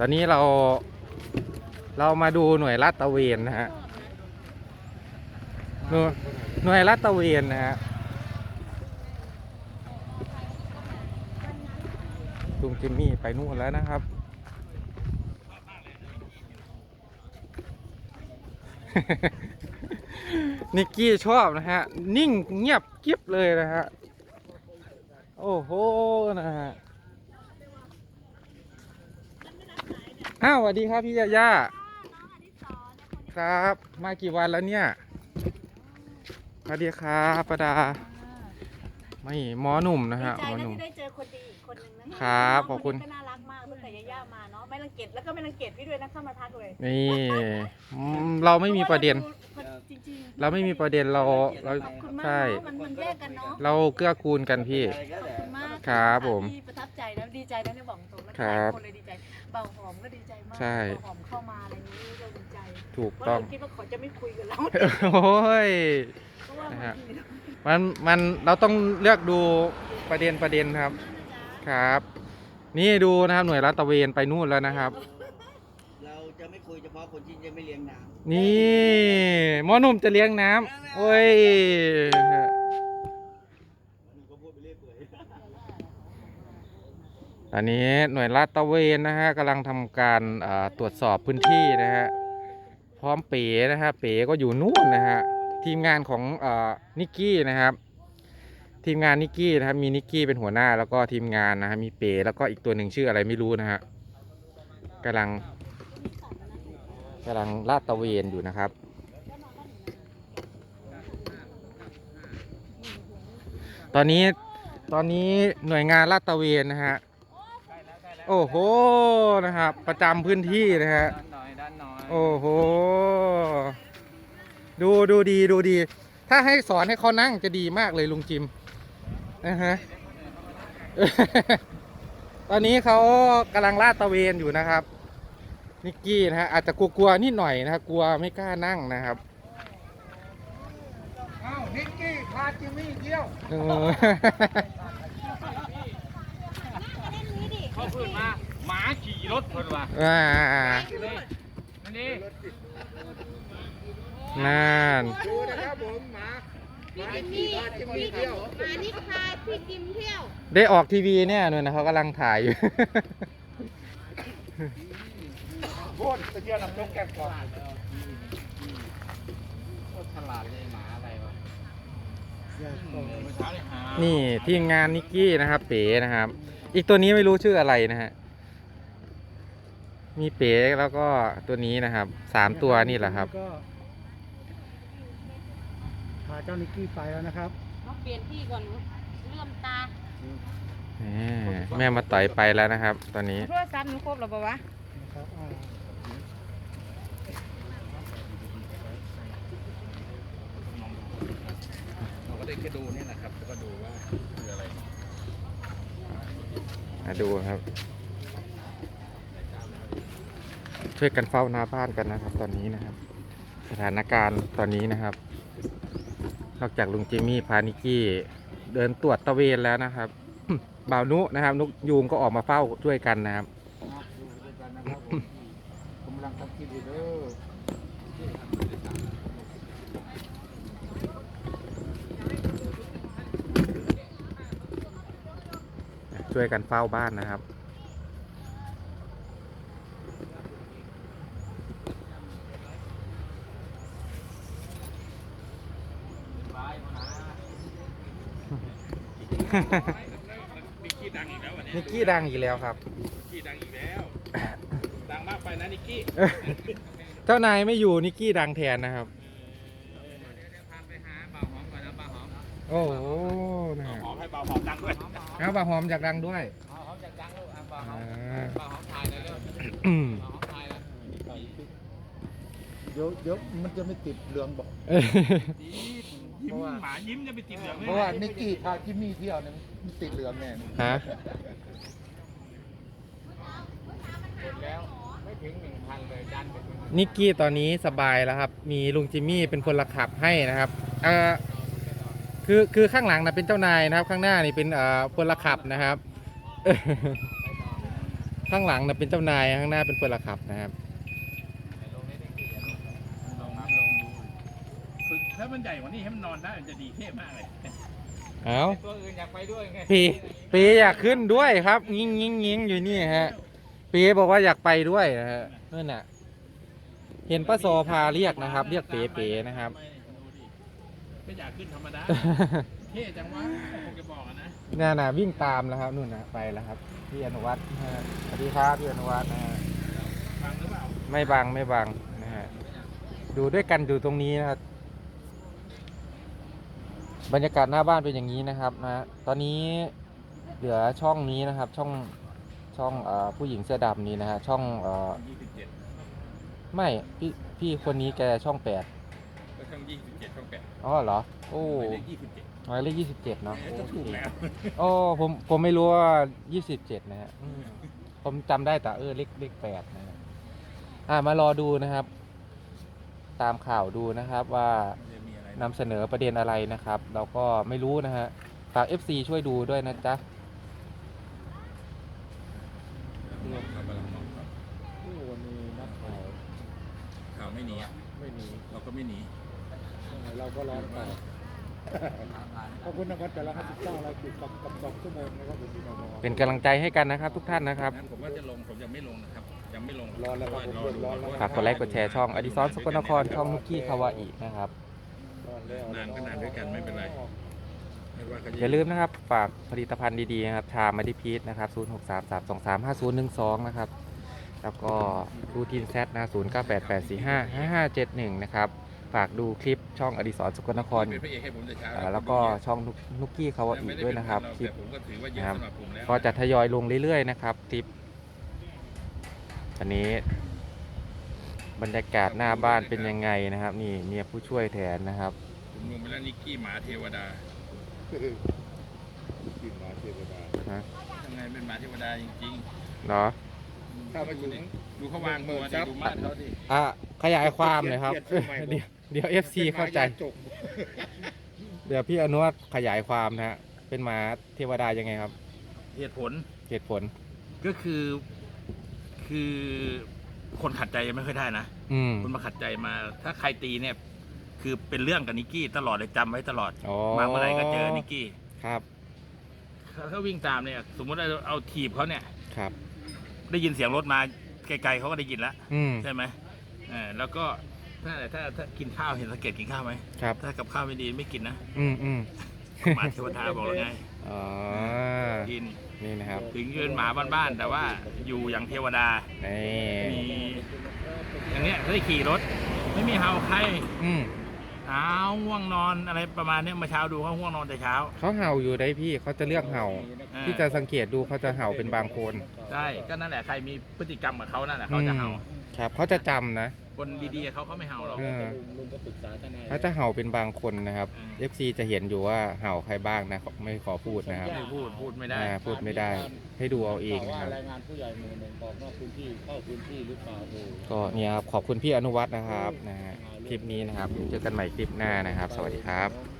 ตอนนี้เราเรามาดูหน่วยลาดตะเวนนะฮะหน่วยหน่วยลาดตะเวนนะฮะลุงจิมมี่ไปนู่นแล้วนะครับ นิกกี้ชอบนะฮะ นิ่งเงียบกิ๊บเลยนะฮะ โอ้โห นะฮะ อ้าวสวัสดีครับพี่ยาย่าครับ มากี่วันแล้วเนี่ยสวัสดีครับประดา ไม่หมอหนุ่มนะฮะดีใจหมอนะหนุ่มที่ได้เจอคนดีอีกคนหนึ่งนะครับขอบคุณน้งนนี้ก็น่ารักมากตั้งแต่ย่าๆมาเนาะไม่รังเกียจแล้วก็ไม่รังเกียจพี่ด้วยนะเข้ามาทักเลยนี่อืมเราไม่มีประเด็นพาว่าจริงๆเราไม่มีประเด็นเราเราขอบคุณมากใช่ เนาะมันมันแยกกันเนาะเราเกื้อกูลกันพี่ ขอบคุณมากครับผมที่ประทับใจนะดีใจนะเนี่ยบอกตรงแล้วครับหลายคนเลยดีใจ เบาหอมก็ดีใจมากใช่ เบาหอมเข้ามาอะไรนี้เราดีใจถูกเพราะต้อเราง คิดว่าเขาจะไม่คุยกับเราโอ้ย เพราะว่านะฮะบางทีเรามันมันเราต้องเลือกดูประเด็นประเด็นครับครับ นี่ดูนะครับหน่วยรัตระเวนไปนู่นแล้วนะครับ เราจะไม่คุยเฉพาะคนที่ยังไม่เลี้ยงน้นี่หมอหนุ่มจะเลี้ยงน้ำโอ้ยำหนูก็พูดไปเรื่อยเปื่อย อันนี้หน่วยลาดตระเวนนะฮะกำลังทำการตรวจสอบพื้นที่นะฮะพร้อมเป๋นะฮะเป๋ก็อยู่นู่นนะฮะทีมงานของอนิกกี้นะครับ ทีมงานนิกกี้นะครับมีนิกกี้เป็นหัวหน้าแล้วก็ทีมงานนะฮะมีเป๋แล้วก็อีกตัวหนึ่งชื่ออะไรไม่รู้นะฮะกำลังกำลังลาดตระเวนอยู่นะครับตอนนี้ตอนนี้หน่วยงานลาดตระเวนนะฮะ โอ้โหนะครับ ประจำพื้นที่นะฮะด้านน้อยด้านน้อยโอ้โห ดูดูดีดูดี ถ้าให้สอนให้เขานั่งจะดีมากเลยลุงจิมนะฮะ ตอนนี้เขากำลังลาดตระเวนอยู่นะครับ นิกกี้นะฮะอาจจะกลัวๆนิดหน่อยนะครับกลัวไม่กล้านั่งนะครับอ้าวนิกกี้พาจิมมี่เที่ยว เออ เขา พูดมาหมาขี่รถคนว่ะอ่านั่นนี่นั่นดูนะครับผมหมาหมาขี่พาจิมมี่เที่ยวมานี่พาพี่จิมเที่ยว ได้ออกทีวีเนี่ยนู่นนะเขากำลังถ่ายอยู่โคตรตะเกียบน้ำนกแก้มก่อนโคตรฉลาดเลยหมาอะไรวะเมื่อเช้าเนี่ยหานี่ทีมงานนิกกี้นะครับเป๋นะครับ อีกตัวนี้ไม่รู้ชื่ออะไรนะฮะ มีเป๋แล้วก็ตัวนี้นะครับ สามตัวนี่แหละครับ ก็พาเจ้านิกกี้ไปแล้วนะครับมาเปลี่ยนที่ก่อนเลื่อมตาแหมแม่มาต่อยไปแล้วนะครับ ตอนนี้โทรศัพท์หนูครบหรือเปล่าวะนะครับอ่าเราก็ได้แค่ดูนี่แหละครับแล้วก็ดูว่าคืออะไร มาดูครับ ช่วยกันเฝ้าหน้าบ้านกันนะครับ ตอนนี้นะครับ สถานการณ์ตอนนี้นะครับ นอกจากลุงจิมมี่พานิกี้เดินตรวจตระเวนแล้วนะครับบ่าวนุนะครับ นุกยูงก็ออกมาเฝ้าช่วยกันนะครับกำลังทำคลิปอยู่เด้อ ช่วยกันเฝ้าบ้านนะครับ นิกกี้ดังอีกแล้ววันนี้นิกกี้ดังอีกแล้วครับ นิกกี้ดังอีกแล้ว ดังมากไปนะนิกกี้เจ้านายไม่อยู่นิกกี้ดังแทนนะครับ เดี๋ยวพาไปหาบ่าวหอมก่อนนะบ่าวหอม โอ้โหนะบ่าว ฮะหอมให้บ่าวหอมดังด้วยแล้วบ่าวหอมอยากดังด้วยบ่าวหอมจากดังลูกอะบ่าวหออ่ามบ่าวหอมถ่ายหน่อยเร็วอืมบ่าวหอมถ่ายนะเดี๋ยวเดี๋ยวมันจะไม่ติดเหลืองบอก เอ้ยยิ้มหมายิ้มจะไปติดเหลืองเพราะว่านิกกี้พาจิมมี่เที่ยวเนี่ยมันติดเหลืองแน่ฮะหมดแล้วไม่ถึงหนึ่งพันเลยดันไปถึงนิกกี้ตอนนี้สบายแล้วครับ มีลุงจิมมี่เป็นพลขับให้นะครับ เอ่อ คือคือข้างหลังนะเป็นเจ้านายนะครับ ข้างหน้านี่เป็นเอ่อพลขับนะครับ ข้างหลังนะเป็นเจ้านายข้างหน้าเป็นพลขับนะครับลงได้ได้กี่ลงลงลงดูฝึกถ้ามันใหญ่กว่านี้ให้มันนอนได้มันจะดีเท่มากเลยเอาตัวอื่นอยากไปด้วยไงปีปีอยากขึ้นด้วยครับงิงงิงงิงอยู่นี่ฮะปีบอกว่าอยากไปด้วยนะฮะนั่นน่ะ เห็นป้าโซพาเรียกนะครับ เรียกเป๋เป๋นะครับไม่ อยากขึ้นธรรมดา เท่จังวะคงจะบอกอะนะ น่าน่ะวิ่งตามแล้วครับนู่นนะไปแล้วครับพี่อนุวัฒน์นะฮะสวัสดีครับพี่อนุวัฒน์นะฮะฟังหรือเปล่าไม่บังไม่บังนะฮะดูด้วยกันอยู่ตรงนี้นะครับบรรยากาศหน้าบ้านเป็นอย่างนี้นะครับนะตอนนี้เหลือช่องนี้นะครับ ช่องช่องเออผู้หญิงเสื้อดำนี้นะฮะช่องเออยี่สิบเจ็ดไม่พี่พี่คนนี้แกช่องแปดก็ ช่องยี่สิบเจ็ดช่องแปดอ๋อเหรอ โอ้หมายเลขยี่สิบเจ็ดหมายเลขยี่สิบเจ็ดเนาะก็ถูกแล้วโอ้ผมผมไม่รู้ว่ายี่สิบเจ็ดนะฮะอืมผมจำได้แต่เออเลขเลขแปดนะฮะอ่ามารอดูนะครับ ตามข่าวดูนะครับว่าจะมีอะไรนำเสนอประเด็นอะไรนะครับ เราก็ไม่รู้นะฮะ ฝาก FC ช่วยดูด้วยนะจ๊ะครับกำลังมองครับโอ้วันนี้นักข่าวข่าวไม่หนีอะไม่หนีเราก็ไม่หนี เราก็ร้อนไปขอบคุณนะครับแต่ละห้าสิบเก้าเราติดกับกับสองชั่วโมงนะครับผมพี่น้องเป็นกำลังใจให้กันนะครับ ทุกท่านนะครับ งั้นผมว่าจะลงผมยังไม่ลงนะครับ ยังไม่ลงร้อนแล้วครับผมรเดือดร้อนแล้วฝากกดไลค์กดแชร์ช่องอดิซอนสกลนครช่องนุกกี้คาวาอินะครับ ร้อนแล้วนานก็นานด้วยกันไม่เป็นไร ไม่ว่าเขาจะอย่าลืมนะครับ ฝากผลิตภัณฑ์ดีๆนะครับ ชามาดิพีทนะครับ 0 6 3 3 2 3 5 0 1 2 นะครับ แล้วก็รูทีนแซดนะ0 9 8 8 4 5 5 5 7 1 นะครับ ฝากดูคลิปช่องอดิศรสกลนครเป็นพระเอกให้ผมแต่เช้าอ่าแล้วก็ช่องนุกกี้คาวาอิด้วยนะครับคลิป แต่ผมก็ถือว่าเยอะสำหรับผมแล้วก็จะทยอยลงเรื่อยๆนะครับคลิปวันนี้ บรรยากาศหน้าบ้านเป็นยังไงนะครับ นี่เมียผู้ช่วยแทนนะครับ ผมลงไปแล้วนิกกี้หมาเทวดากินมาเทวดานะยังไงเป็นหมาเทวดาจริงเนาะๆถ้ามาถึงดูเขาวางตัวดิดูมาดเขาดิอะขยายความหน่อยครับเปลี่ยนชื่อใหม่เดี๋ยว เดี๋ยวเอฟซีเข้าใจ จกเดี๋ยวพี่อนุวัฒน์ขยายความนะฮะ เป็นหมาเทวดายังไงครับ เหตุผลเหตุผล ก็คือ คือคนขัดใจยังไม่ค่อยได้นะอืมคนมาขัดใจมา ถ้าใครตีเนี่ย คือเป็นเรื่องกับนิกกี้ตลอดเลยจำไว้ตลอด อ๋อมาเมื่อไหร่ก็เจอนิกกี้ครับ ถ้าวิ่งตามเนี่ย สมมติเราเอาถีบเขาเนี่ย ครับ ได้ยินเสียงรถมาไกลๆเขาก็ได้ยินแล้ว อืม ใช่ไหมเออแล้วก็ ถ้าถ้าถ้ากินข้าวเห็นสังเกตกินข้าวไหมครับ ถ้ากับข้าวไม่ดีไม่กินนะอืมอืมหมาเทวดาบอกแล้วไงอ๋อกินนี่นะครับ ถึงจะเป็นหมาบ้านๆแต่ว่าอยู่อย่างเทวดานี่มีอย่างเนี้ยเขาได้ขี่รถ ไม่มีเห่าใครอืมอ้าวง่วงนอนอะไรประมาณเนี้ยเมาเช้าดูเขาง่วงนอนแต่เช้าเขาเห่าอยู่ได้พี่เขาจะเลือกเห่าอ่า ที่จะสังเกตดูเขาจะเห่าเป็นบางคนใช่ก็นั่นแหละใครมีพฤติกรรมกับเขานั่นแหละเขาจะเห่าอืมครับเขาจะจำนะ คนดีๆเขาเขาไม่เห่าหรอกเออลุงก็ปรึกษาทนายเขาจะเห่าเป็นบางคนนะครับอืม FC จะเห็นอยู่ว่าเห่าใครบ้างนะไม่ขอพูดนะครับไม่พูดพูดไม่ได้ อ่าพูดไม่ได้ให้ดูเอาเองว่านะครับ รายงานผู้ใหญ่หมู่หนึ่งออกนอกพื้นที่เข้าพื้นที่หรือเปล่าโอ้ก็เนี่ยครับขอบคุณพี่อนุวัฒน์นะครับนะฮะคลิปนี้นะครับเจอกันใหม่คลิปหน้านะครับ สวัสดีครับบ